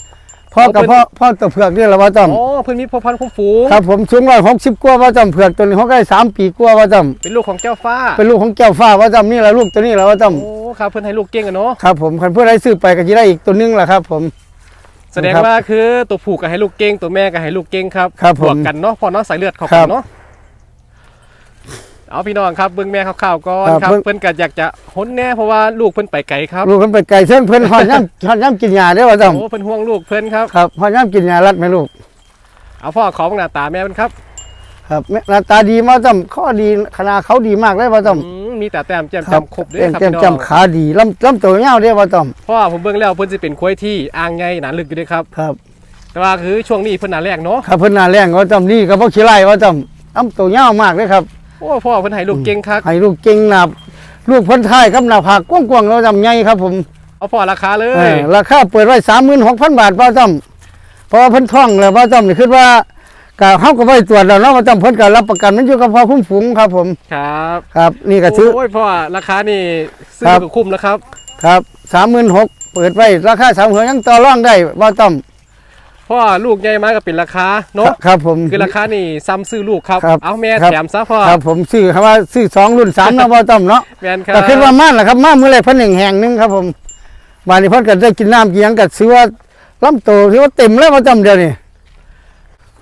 S1: พ่อกับพ่อพ่อตัวเผือกนี่แหละว่าต้อม
S2: อ๋อเพิ่นมีพ่อพันธุ์คุ้มฝูง
S1: ครับผมสูงร้อยหกสิบกว่าว่าต้อมเผือกตัวนี้เขาก็ได้สามปีกว่าว่าต้อม
S2: เป็นลูกของเจ้าฟ้า
S1: เป็นลูกของแก้วฟ้าว่าต้อมนี่แหละลูกตัวนี้แหละว่าต้อม
S2: โอ้ครับเพิ่นให้ลูกเก่งอะเนาะ
S1: ครับผมคันเพื่อได้ซื้อไปก็จะได้อีกตัวหนึงแหละครับผม
S2: แสดงว่าคือตัวผูกก็ให้ลูกเก่งตัวแม่ก็ให้ลูกเก่งครับ
S1: ครับผม
S2: วกกันเนาะพอเนาะสายเลือดเข้า
S1: ครั
S2: กับนเนาะ เอาพี่น้องครับเบิ่งแม่คร่าวๆก่อน
S1: ครับ
S2: ครับ
S1: เบิ่ง
S2: เพิ่นก็อยากจะหนแน่เพราะว่าลูกเพิ่นไปไกลครับ
S1: ลูกเพิ่นไปไกลเส้นเพิ่นหอดย่ำ หอดย่ำกินยาได้อว่าต้อม
S2: โอ้เพิ่นห่วงลูกเพิ่นครับ
S1: ครับหอดย่ำกินยารัดไหมลูก
S2: เอาพ่อขอบังหน้าตาแม่เพิ่นครับ
S1: ครับแม่หน้าตาดีมาต้อมข้อดีขนาดเขาดีมากเลยว่าต้อม
S2: อืมมีแต่แต้มแจ่ม
S1: ครับ
S2: จำครบเด้
S1: เต็
S2: อ
S1: ม
S2: ครับ
S1: เต็ม
S2: พี่น้อง
S1: จำขาดีลำลำตัวยาวเด้อว่าต้อม
S2: เพราะว่าผมเบิ่งแล้วเพิ่นสิเป็นควายที่อ่างใหญ่หนาลึกอยู่เด้อครับ
S1: ครับ
S2: แต่ว่าคือช่วงนี้เพิ่นหนาแรกเนาะ
S1: ครับเพิ่นหน้าแรงว่าต้อมนี่ก็บ่ขี้ไล่ว่าต้อมลำตัวยาวมากเลยครับ
S2: โอ้พ่อเพิ่นให้ลูกเก่งคัก
S1: ให้ลูกเก่งหนาลูกเพ้นท้ายครับหน้าผากกว้างๆเราจำใหญ่ครับผม
S2: เอาพ่อราคาเล
S1: เอยอราคาเปิดไว้สามหมื่นหกพันบาทป้าจำเพราะว่าเพิ่นท่องแล้วป้าจำนี่คิดว่ากะเฮาก็บ่ไปตรวจแล้วเนาะป้าจำเพิ่นก็รับประกันมันอยู่กับพอคุ้มฝูงครับผม
S2: ครับ
S1: ครับ นี่ก็ซื้อ
S2: โอ้ยพ่อราคานี่ซื้อ
S1: ครับ
S2: ก็คุ้มแล้วครับ
S1: ครับสามหมื่นหกเปิดไว้ราคาสามหมื่นยังต่อรองได้ป้าจ
S2: เพราะว่าลูกใหญ่มาก็เป็นราคาำเนาะ
S1: ครับผม
S2: คือราคานี่ซ้ำซื้อลูกครับ
S1: ครับ
S2: เอาแม่
S1: ครับ
S2: แถมซะพ่อ
S1: ครับผมซื้อคำว่าซื้อสองรุ่นสามเนาะป้าจำเนาะ
S2: แม่นครับ
S1: ก็คิดว่าม่านแหละครับม่านมื้อแรกเพิ่นแห่งแห่งหนึงครับผมบ้านนี้เพิ่นก็ได้กินน้ำกินหยังก็ซื้อว่าลำโตถือว่าเต็มแล้วป้าจำเดียวนี่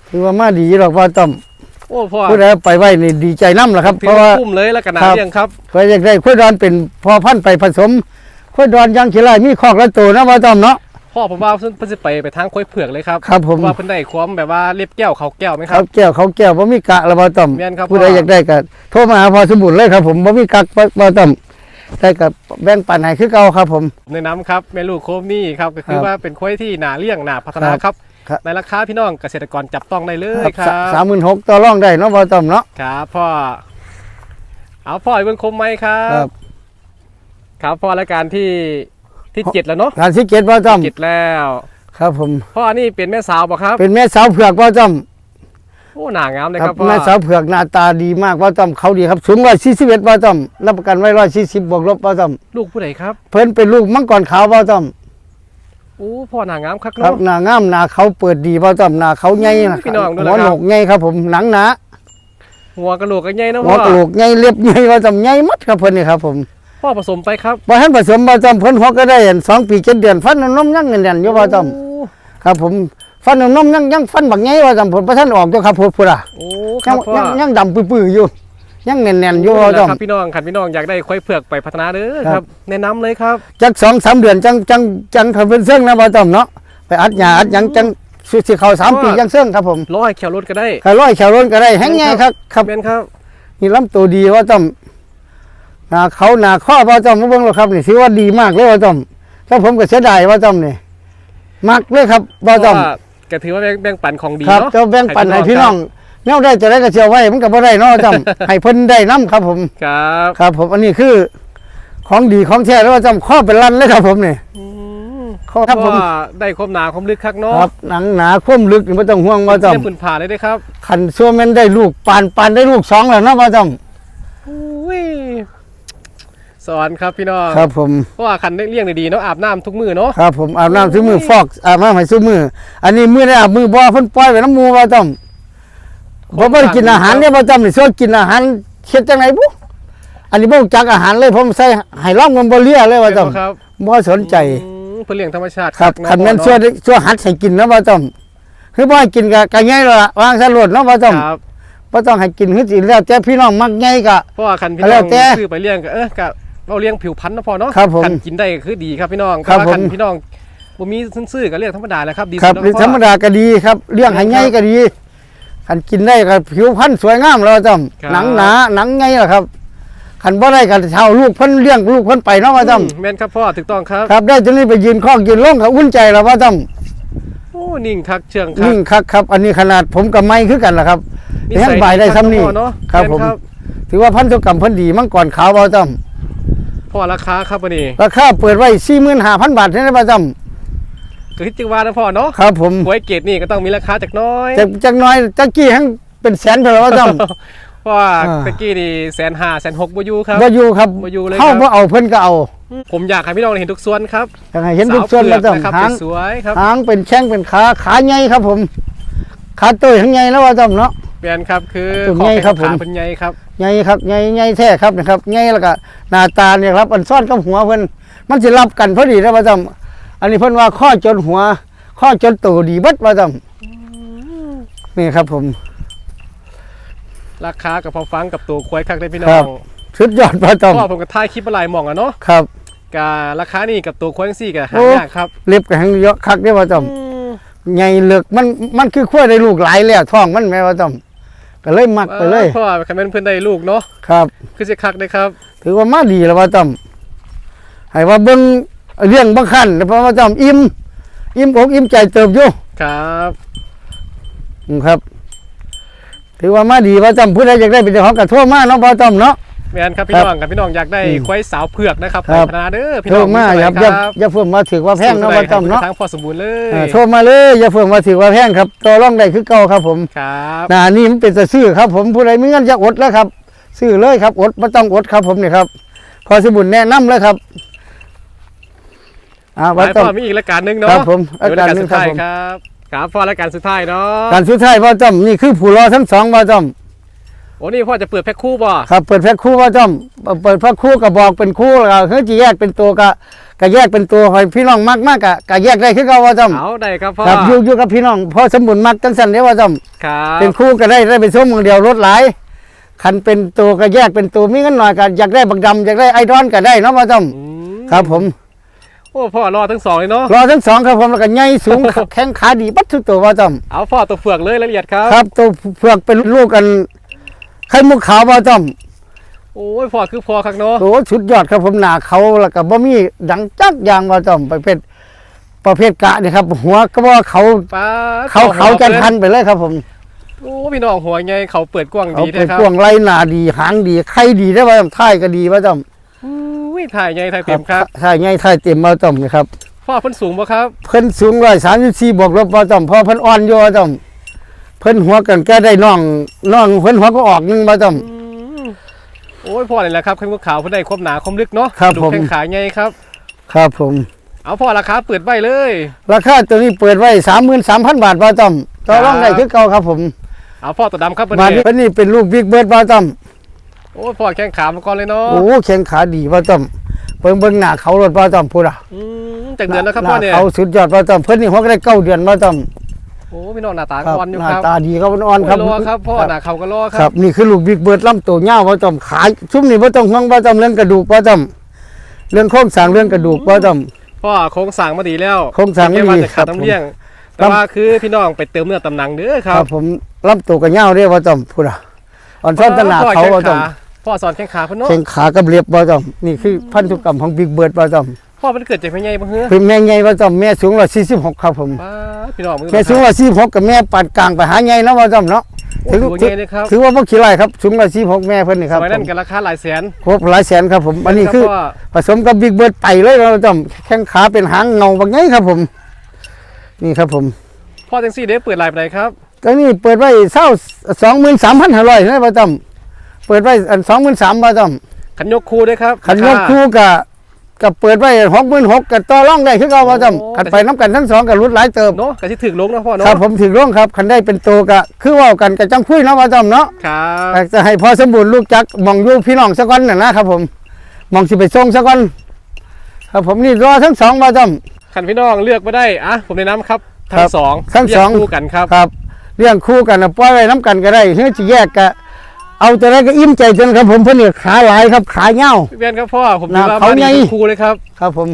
S1: ถือว่ามาดีหรอกป้าจำ
S2: โอ้พ่อ
S1: ผู้ใดเอาไปไว้นี่ดีใจน้ำแหละครับ
S2: ถื
S1: เพ
S2: อ
S1: ราะ
S2: ว่า
S1: ว่า
S2: คุ้มเลยแล้วกันนะครับ เลี้ยงครับ
S1: เพื่ออยากได้ข้อยดอนเป็นพอพันธุ์ไปผสมข้อยดอนยังขี้ไรมีคอกละตัวนะว่าต้อมเนาะ
S2: พ่อผมว่าเพิ่นสิไปไปทางค้อยเผือกเลยครับ
S1: ครับผม
S2: เพาะว่าเพิ่นได้ความแบบว่าเล็บแก้วเขาแก้วไหมค
S1: ค
S2: รั
S1: รับบแก้วเขาแก้วบ่มีกะละว่าต้อม
S2: แม่นครับ
S1: ผู้ใด
S2: พ่อ
S1: อ
S2: อ
S1: ยากได้ก็โทรมาหาพอสมบูรณ์เลยครับผมบ่มีกักว่าต้อมได้กับแบ่งปันให้คือเก่าครับผม
S2: ในน้ำครับแม่ลูกโคมนี่ครับก็คือ
S1: ครับ
S2: ว่าเป็นควายที่หนาเลี้ยงหนาพัฒนาครับ
S1: ครับ
S2: ในราคาพี่น้องเกษตรกรจับต้องได้เลยครั
S1: สาม
S2: บ
S1: หมื่นหกต่อรองได้เนาะว่าต้อมเนาะ
S2: ครับพ่อเอาพ่อไอ้เบิ่งคมไหมครั
S1: ครับ บ
S2: ครับพ่อรายการที่ ที่เจ็ดแล้วเนาะ
S1: การสิเกตว่าต้อม
S2: เจ็ดแล้ว
S1: คครับผม
S2: พ่ออันนี้เป็นแม่สาวบ่ครับ
S1: เป็นแม่สาวเผือกบ่ต้อม
S2: โอ้หน้างามเลย
S1: ค
S2: ค
S1: รั
S2: รั
S1: บบ
S2: พ่อ
S1: แม่สาวเผือกหน้าตาดีมากบ่ต้อมเขาดีครับสูงร้อยสี่สิบเอ็ดบ่ต้อมรับประกันไว้ร้อยสี่สิบบวกลบบ่ต้อม
S2: ลูกผู้ใดครับ
S1: เพิ่นเป็นลูกมังกรขาวบ่ต้อม
S2: โอ้พ่อหน้างามครับ
S1: ครับ
S2: เนาะ
S1: หน้างามหน้าเขาเปิดดีบ่ต้อมหน้าเขาใหญ่นะ
S2: พี่น้องดู
S1: หั
S2: แล้ว
S1: ว
S2: ครับ
S1: โหนกใหญ่ครับผมหนังหนา
S2: หัวกะโหลกก็ใหญ่นะ
S1: หั
S2: พ่
S1: ว
S2: อกะ
S1: โหลกใหญ่เล็บใหญ่บ่ต้อมใหญ่หมดครับเพิ่นนี่ครับผม
S2: พ่อผสมไปครับ
S1: บ่ทันผสมบ่ต้อมเพิ่นหัวก็ได้อันสองปีเจ็ดเดือนฟันนมยังแน่นๆอยู่บ่ต้อม
S2: โค
S1: รับ ผมฟันนมยังยังฟันบักใหญ่ว่าต้อมผลบ่ทันออกอยู่ครับพุ่นพุ่นอะ
S2: โอ้ค
S1: ยั
S2: รั
S1: ง
S2: บพ่อ
S1: ยังยังดำปื้อๆอยู่ยังแน่นๆอยู่บ่ต้อม
S2: ครับพี่น้องขันพี่น้องอยากได้ควายเผือกไปพัฒนาเด้อ
S1: ค
S2: ค
S1: รั
S2: รับบแนะนำเลยครับ
S1: จักสองสามเดือนจังจังจังทำเป็นเสื่องนะบ่ต้อมเนาะไปอัดหญ้าอัดหยังจังสิสิเข้าสามปีจังเสื่องครับผม
S2: ร้อยแคลรถก็ได้
S1: ถ้าร้อยแขวรนก็ได้แห้งใหญ่ครับครับ
S2: เป็นครับ
S1: นี่ลำตัวดีว่าต้อมห น้าเขาหน้าข้อว่าต้อมมาเบิ่งแล้วครับนี่ถือว่าดีมากเลยว่าต้อมถ้าผมก็เสียดายว่าต้อมนี่มักเลยครับว่าต้อม
S2: เพราะว่าก็ถือว่าแบ่งแบ่งปันของดี
S1: ครับ
S2: เนาะ
S1: เจ้าแบ่งปันให้พี่น้องแนวได้จะได้ก็เชียวไว้มันก็บ่ได้เนาะว่าต้อมให้เพิ่นได้นํครับผม
S2: ครับ
S1: ครับ ผมอันนี้คือของดีของแท้แล้วว่าต้อมข้อเป็นลันเลยครับ ผมนี่
S2: อืม
S1: ข้อครับผม
S2: ว่าได้ความหนาความลึกคักเนาะ
S1: ครับหนังหนาคมลึกนี่บ่ต้องห่วงว่าต้อม
S2: เส้นพื้นผ่าเลยได้ครับ
S1: ขันซัวแม่นได้ลูกปานปานได้ลูกสองแล้วเนาะว่าต้อม
S2: อุ้ย สอนครับพี่น้อง
S1: ครับผม
S2: เพราะว่าคันได้เลี้ยงได้ดีเนาะอาบน้ำทุกมื้อเนาะ
S1: ครับผมอาบน้ำซื้อมือฟอกอาบน้ำให้ซื้อมือ อันนี้มือได้อาบมือบ่เพิ่นปล่อยไว้น้ำหมูว่าต้อมบ่บ่ได้กินอาหารเนี่ยบ่ต้อมนี่ส่วนกินอาหารเฮ็ดจังไดบุอันนี้บ่รู้จักอาหารเลยผมใส่ให้ลองมันบ่เลียเลยว่าต้อม
S2: ครับ
S1: บ่สนใจ
S2: อืมเพื่อเลี้ยงธรรมชาติ
S1: ครับ
S2: เาะ
S1: คันแม่น
S2: พ่อ
S1: ส่วน
S2: เนาะ
S1: ส่วนหัดให้กินนะว่าต้อมคือบ่ให้กินก็ก็ง่ายแล้วล่ะวางซะโลดเนาะว่าต้อม
S2: ครับ
S1: บ่ต้องให้กินคือสิแล้วแต่พี่น้องมักง่ายก็
S2: เพราะว่าคันพี่
S1: แล้
S2: น้อ
S1: ว
S2: ง
S1: แต่
S2: ซื้อไปเลี้ยงก็เออก็ เราเลี้ยงผิวพันธุ์นะพอเนาะ
S1: ครับผม
S2: คันกินได้ก็คือดีครับพี่น้อง
S1: ครับ
S2: แต่ว่าคัน
S1: ผม
S2: พี่น้องบ่มีซื่อๆก็เลี้ยงธรรมดาแหละครับดี
S1: ครับ
S2: สุด
S1: หรือ
S2: แล้ว
S1: ธรรมดาก็ดีครับเลี้ยงให้ง่ายก็ดีคันกินได้ก็ผิวพรรณสวยงามแล้วว่าต้อมหนังหนาหนังง่ายล่ะครับคันบ่ได้ก็เท่าลูกเพิ่นเลี้ยงลูกเพิ่นไปเนาะว่าต้อม
S2: อืมแม่นครับพ่อถูกต้องครับ
S1: ครับ ได้จนนี้ไปยืนข้องยืนลงก็อุ่นใจแล้วว่าต้อม
S2: โอ้นิ่งคักเชื่องคั
S1: นิ่งคักครับ อันนี้ขนาดผมกับไม้คือกันล่ะครับ
S2: นิ
S1: แห้
S2: สั
S1: ง
S2: ย
S1: บ่ายได้ซ้ำนี่
S2: พ่อเนาะ
S1: ครับ
S2: แม่น
S1: ผมถือว่าพันธุกรรมเพิ่นดีมั่งก่อนขาวว่าต้อม
S2: พ่อราคาครับวันนี้
S1: ราคาเปิดไว้45,000บาทนี่นะว่าต้อม
S2: ก็คิดจึงว่านะพ่อเนาะ
S1: ครับผม
S2: หวยเกรดนี่ก็ต้องมีราคาจากน้อย
S1: จากจากน้อยจักกี้ทั้งเป็นแสนเท่าไหร่ว่าต้อม
S2: เพราะว่า
S1: อ่า
S2: ตะกี้นี่แสนห้าแสนหกบ่อยู่ครับ
S1: บ่อยู่ครับ
S2: บ่อยู่เลย
S1: เฮา
S2: ครับ
S1: บ่เอาเพิ่นก็เอา
S2: ผมอยากให้พี่น้องเห็นทุกส่วนครับ
S1: อยากให้เห็นทุกส่วน
S2: ส
S1: ว่าต้อม
S2: เผือกนะครับ
S1: หาง
S2: สวยๆครับ
S1: หางเป็นแข้งเป็นขาขาใหญ่ครับผม ขาโตยทั้งใหญ่แล้วว่าต้อมเนาะ
S2: เปลี่ยนครับคือ
S1: ตุ่ม
S2: ขอ
S1: ใหญ่
S2: เป็น
S1: ครับผม
S2: ขาเป็นใหญ่ครับ
S1: ใหญ่ครับใหญ่ใหญ่แท้ครับนะครับใหญ่แล้วก็หน้าตาเนี่ยครับอันซ่อนกับหัวเพิ่นมันสิรับกันพอดีแล้วว่าต้อมอันนี้เพิ่นว่าข้อจนหัว ข้อจนโตดีเบิดว่าต้อมนี่ครับผม
S2: ราคากับพอฟังกับตัวควายคักได้พี่น้
S1: ครั
S2: อบง
S1: สุดยอดว่าต้อม
S2: เพราะว่าผมก็ถ่ายคลิปมาหลายหม่องอะเนาะ
S1: ครับ
S2: กับราคานี่กับตัวควายจังซี่ก็หา
S1: โอ้
S2: ยากครับ
S1: เล็บก็ทั้งเยอะคักได้อว่าต้อม
S2: อืม
S1: ใหญ่เลิกมันมันคือขั้วได้ลูกหลายแล้วท้องมันแม่ว่าต้อม ก็เลยมักไปเลย
S2: เพราะว่าคันแม่นเพิ่นได้ลูกเนาะ
S1: ครับ
S2: คือสิคักได้ครับ
S1: ถือว่ามาดีแล้วว่าต้อมให้ว่าเบิ่งเรื่องบางคันเพราะว่าต้อมอิ่มอิ่มอกอิ่มใจเติบอยู่
S2: ครับ
S1: อืมครับ ถือว่ามาดีว่าต้อมผู้ใดอยากได้เป็นเจ้าของกระโทรมาเนาะว่าต้อมเนาะ
S2: แม่นครับพี่
S1: ครับ
S2: น้องกับพี่น้องอยากได้
S1: อืม
S2: ควายสาวเผือกนะครับ
S1: ครับ
S2: ไปพัฒนาเด้อพี่
S1: โทร
S2: น้อง
S1: มา
S2: มี
S1: อย่า
S2: เท่
S1: อย่า
S2: ไหร่ครับ
S1: อย่าเพิ่มมาถือว่าแพงเนาะว่าต้อมเนาะ
S2: ทางพอสมบูรณ์เล
S1: เออยโทรมาเลยอย่าเพิ่มมาถือว่าแพงครับตัวร่องได้คือเก่าครับผม
S2: ครับ
S1: น่านี่มันเป็นจะซื้อครับ ผมผู้ใดมีเงินจะอดแล้วครับซื้อเลยครับอดไม่ต้องอดครับผมนี่ครับ พอสมุนแนะนำเลยครับอ่า
S2: ไป
S1: ว่าต้อ
S2: พ่
S1: ง
S2: อมีอีกรายการหนึงเนาะ
S1: ครับผม
S2: เดี๋ยวรายการ
S1: รายการหนึ่
S2: สุ
S1: ง
S2: ดท้าย
S1: ครับผม
S2: ครับครับพ่อรายการสุดท้ายเนาะ
S1: การสุดท้ายว่าต้อมนี่คือผู้รอทั้งสองว่าต้อม
S2: โอ้นี่พ่อจะเปิดแพ็คคู่บ่
S1: ครับเปิดแพ็คคู่ว่าต้อมเปิดแพ็คคู่กับบอกเป็นคู่แล้วก็เฮ้ยจะแยกเป็นตัวก็ก็แยกเป็นตัวให้พี่น้องมากมากก็ก็แยกได้คือเก่าว่าต้อม
S2: เอาได้ครับพ่อ
S1: ครับอยู่อยู่กับพี่น้องพอสมุนมักจังสันเด้อว่าต้อม
S2: ครับ
S1: เป็นคู่ก็ได้ได้เป็นส้มมือเดียวรถหลายคันเป็นตัวก็แยกเป็นตัวมีเงินหน่อยก็อยากได้บักดำอยากได้ไอรอนก็ได้เนาะว่าต้อม
S2: อืม
S1: ครับผม
S2: โอ้พ่อรอทั้งสองเลยเนาะ
S1: รอทั้งสองครับผมแล้วก็ใหญ่สูงแข้งขาดีบัดทุกตัวว่าต้อม
S2: เอาพ่อตัวเฟือกเลยรายละเอียดครับ
S1: ครับตัวเผือกเป็นลูกกัน ไข่มุกขาวว่าต้อม
S2: โอ้ยพ่อคือพ่อคักเนาะ
S1: โอ้สุดยอดครับผมหนาเขาแล้วก็บ่มีดังจักอย่างว่าต้อมประเภทประเภทกะนี่ครับ หัวก็ว่าเขา
S2: ป้าด
S1: เขาเขาจันทันไปเลยครับ ผม
S2: โอ้พี่น้องหัวไงเขาเปิดกว้าง
S1: เขา
S2: ดี
S1: เป็
S2: นะ
S1: น
S2: ครับ
S1: พวงไรหนาดีหางดีไข่ดีได้ว่าต้อมท้ายก็ดีว่าต้อม
S2: อุ้ยถ่ายไงถ่ายเต็มครับ
S1: ถ่ายใหญ่ถ่ายเต็มว่าต้อมนี่ครับ
S2: พ่อเพิ่นสูงบ่ครับ
S1: เพิ่นสูงร้อยสามสิบสี่บวกลบบ่ต้อมเพอเพิ่นอ่อนโยบ่ต้อม เพิ่นหัวกันแกได้น้องน้องเพิ่นหัวก็ออกหนึงบ่ต้อม
S2: โอ้ยพ่อนี่แหละครับขึ้นภูเขาเพิ่นได้ความหนาความลึกเนาะ
S1: ครับ
S2: ดู
S1: ผม
S2: แข้งขาใหญ่ครับ
S1: ครับผม
S2: เอาพ่อราคาเปิดไว้เลย
S1: ราคาตัวนี้เปิดไว้33,000บาทบ่ต้อมต่อรองได้คือเก่าครับผม
S2: เอาพ่อตัวดำครับเพิ่น
S1: มา
S2: นี่
S1: เพิ่นนี่เป็นลูกบิ๊กเบิร์ดบ่ต้อม
S2: โอ้ยพ่อแข้งขามาก่อนเลยเนาะ
S1: โอ้แข้งขาดีบ่ต้อมเบิ่งเบิ่งหน้าเขารถบ่ต้อมพูดอะ
S2: อืมจากเดือนแล้วครับพ่อเนี่ย
S1: หาเขาสุดยอดบ่ต้อมเพิ่นนี่หัวก็ได้เก้าเดือนบ่ต้อม
S2: โอ้พี่น้องหน้าตา
S1: ครับ
S2: อ่อนอยู่
S1: หน้า
S2: ครับ
S1: ตาดีครับอ่อนๆครับ
S2: โอ้ยรอครับพ่อหน้าเขาก็รอค
S1: ค
S2: รั
S1: รับบนี่คือลูกบิ๊กเบิร์ดลำตัวยาวบ่ต้อมขาชุบนี่บ่ต้องห่วงบ่ต้อมเรื่องกระดูกบ่ต้อมเรื่องโครงสร้างเรื่องกระดูกบ่ต้อม
S2: พ่อโครงสร้างมาดีแล้ว
S1: โครงสร้างมาดี
S2: ไว่าจะ
S1: ครั
S2: ขา
S1: บ
S2: ดน้ำเลี้ยง แต่ว่าคือพี่น้องไปเติมเนื้อตำหนังเด้อค
S1: ค
S2: รั
S1: รั
S2: บ บ
S1: ผมลำตัวก็ยาวเด้บ่ต้อมพูดอะอ่อนซ้อนตะหนาเขาบ่ต้อม
S2: พ่อสอนแข้งขาเพิ่นเนาะ
S1: แข้งขากับเรียบบ่ต้อมนี่คือพันธุกรรมของบิ๊กเบิร์ดบ่ต้อม
S2: พ่อมันเกิดจากแม่ใหญ่บ่เฮ้อ
S1: เป็นแม่ใหญ่บ่ต้อมแม่สูง146ครับผม
S2: ป้าดพี่น้องมือ
S1: แม่สูง146กับแม่ปานกลางไปหาใหญ่เนาะบ่ต้อมเนาะ
S2: โอ้
S1: ถือ
S2: โห
S1: ถื
S2: ใหญ่เลยครับ
S1: ถือว่าบ่ขี้ไรครับสูง146แม่เพิ่นนี่ค
S2: ส
S1: รับ
S2: มัยนั้น
S1: ผม
S2: กันราคาหลายแสน
S1: ครบหลายแสนครับผมอันนี้คือ
S2: พ่
S1: ผสมกับบิ๊กเบิร์ดไปเลยเราจำแข้งขาเป็นหางเงาบางไงครับผม นี่ครับผม
S2: พ่อจังซี่เด้เปิดไลน์ไปไหนครับ
S1: ก็นี่เปิดไว้เศร้าสองหมื่นสามพันห้าร้อยนะประจำเปิดไว้อันสองหมื่นสามประจ
S2: ขันยกคู่ด้วยครับำ
S1: ขันยกคู่กับ กับเปิดไว้หกหมื่นหกกับต่อร่องได้คือเราประจำขันไปน้ำกันทั้งสองกับรุดหลายเติม
S2: เนาะก็สิถึงลงเนาะพ่อ
S1: ค
S2: เนาะ
S1: รับผมถึงร่องครับขันได้เป็นโตกะคือเว่ากันกับจังคุยเนาะประจำเนาะ
S2: ครับ
S1: แต่จะให้พอสมบูรณ์ลูกจักมองอยู่พี่น้องสักวันน่ะนะครับผมมองสิไปส่งสักวันครับผมนี่รอทั้งสองประจำ
S2: ขันพี่น้องเลือกมาได้อะผมแนะนำครับทั้
S1: ครั
S2: ง
S1: บ
S2: สอง
S1: ทั้งสอง
S2: เรียกคู่กันครับ
S1: ครับเรื่องคู่กันนะปล่อยไว้น้ำกันก็ได้เฮ้ยจะแยกกะ เอาแต่ละก็อิ่มใจจนครับ ผมเพิ่นเนี่ยขาหลายครับ ขาเงาว
S2: พี่เบียนครับพ่อผม
S1: น่ะ
S2: ดูว่า
S1: เขา
S2: บ้าน
S1: ใหญ่
S2: นี้เป็นคู่เลยครับ
S1: ครับผม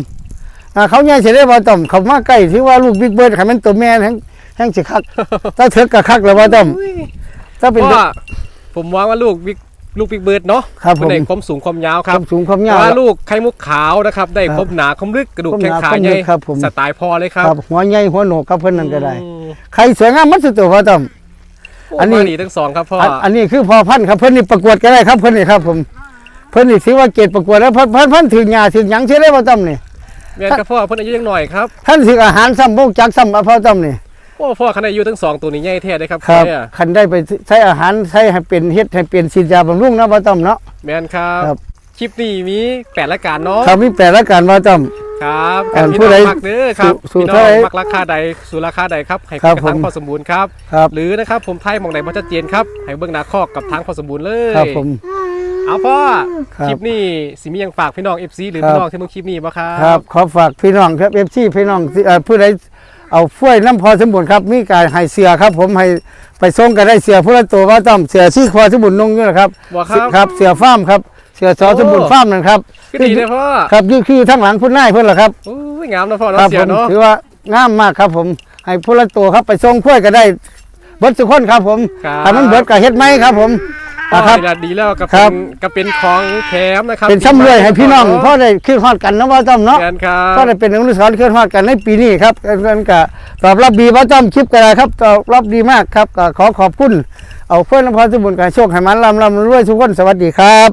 S1: อ่าเขาใหญ่เสียได้บ่ต้อมเขามาใกล้ถือว่าลูกบิ๊กเบิร์ดขันเป็นตัวแม่แห้งแห้งสิคัก ถ้าเถิกกะคักแล้วบ่ต้อมถ้าเป็น
S2: พ่อผมวางว่าลูกบิ๊กลูกบิ๊กเบิร์ดเนาะ
S1: ครับผม
S2: เพิ่นได้ความสูงความยาวค
S1: ค
S2: รั
S1: วา
S2: บ
S1: มสูงความ
S2: แต่
S1: ยาว
S2: ว่าลูกไข่มุกขาวนะครับ ได้
S1: ครับ
S2: คมหนาคมลึกกระดูก
S1: คมห
S2: แข้ง
S1: นา
S2: ขา
S1: คมลึก
S2: ใหญ่
S1: ครับผม
S2: สไตล์พ่อเลยค
S1: ครับรับหัวใหญ่หัวโหนกครับเพิ่นนั่นก็ได้
S2: อืม
S1: ใครสวยงามมัดสุดตัวบ่ต้อม อั
S2: อั
S1: น
S2: น
S1: นี้
S2: นี้ทั้งสองครับพ่อ
S1: อันอันนี้คือพอพันธุ์ครับเพิ่นนี่ประกวดก็ได้ครับเพิ่นนี่ครับ ผม เพิ่นนี่ถือว่าเกรดประกวดแล้วเพิ่นเพิ่นเพิ่นถึงหญ้าถึงหยังเสียได้บ่ต้อมนี่
S2: เบียนครับพ่อเพิ่นอายุยังหน่อยครับ
S1: ท่านสิอาหารซ้ำบ่จักซ้ำเอาพอต้อมนี่
S2: โอ้พ่อขนาดอายุทั้งสองตัวนี้ใหญ่แท้เลยครับ
S1: ครับ
S2: เนี่ย
S1: คันได้ไปใช้อาหารใช้ให้เป็นเฮ็ดให้เป็นสินยาบำรุงนะบ่ต้อมเนาะ
S2: แมนครับ
S1: ครับ
S2: คลิปนี้มีแปดรายการเนาะ
S1: ครับมีแปดรายการบ่ต้อม
S2: ครับ
S1: อ่า
S2: พี่
S1: ผู้
S2: น้
S1: ใด
S2: องมักเด้อครับ
S1: สู่
S2: พี่น้
S1: เท่า
S2: อง
S1: ไหร่
S2: มักราคาใดสู่ราคาใดครับให้
S1: ครับ
S2: กับทาง
S1: ผม
S2: พอสมบูรณ์ครับ
S1: ครับ
S2: หรือนะครับผมไทยหมองใดบ่ชัดเจนครับให้เบิ่งหน้าคอกกับทางพอสมบูรณ์เลย
S1: ครับผม
S2: เอาพ่อ
S1: ครับ
S2: คลิปนี้สิมีหยังฝากพี่น้อง FC หรือ
S1: ครับ
S2: พี่น้องที่มึงคลิปนี้บ่ครับ
S1: ครับขอฝากพี่น้องครับ FC พี่น้องที่เอ่อผู้ใดเอาฝ้วยน้ำพอสมบูรณ์ครับ มีการให้เสือครับ ผมให้ไปส่งก็ได้เสือผู้ละตัวว่าต้อมเสือที่พอสมบูรณ์นุ่งอยู่นะครับ
S2: บ่ครับ
S1: ครับเสือฟาร์มครับ เสือสอสมบูรณ์ฟาร์มนั่นครับ
S2: ก็ดีเลยพ่อ
S1: ครับนี่คือทั้งหลังพุ่นนายเพิ่นล่ะครับ
S2: โอ้ยงามนะพ่อ
S1: ค
S2: เนาะ
S1: รับ
S2: เสี
S1: ผ
S2: ย
S1: ม
S2: เนาะ
S1: ถือว่างามมากครับผมให้ผู้ละตัวครับไปส่งกล้วยก็ได้เบิดสุกคนครับผม
S2: ครับ
S1: ถ้ามันเบิดก็เฮ็ดไหมครับผม
S2: พ่อ
S1: นะครับ
S2: นี่ล่ะดีแล้วก็
S1: ค
S2: เป็
S1: รั
S2: น
S1: บ
S2: ก็เป็นของแถมนะครับ
S1: เป็นซ้ำรวยให้พี่น้องเพราะได้ขึ้นฮอดกันนะว่าต้อมเนาะ
S2: แมนครับ
S1: ก็ได้เป็นอนุสรณ์ขึ้นฮอดกันในปีนี้ครับเพื่อนก็ตอบรับดีว่าต้อมคลิปก็ได้ครับตอบรับดีมากครับก็ขอขอบคุณเอาเพื่อนนพรสมุนการโชคให้มันลำลำรวยทุกคนสวัสดีครับ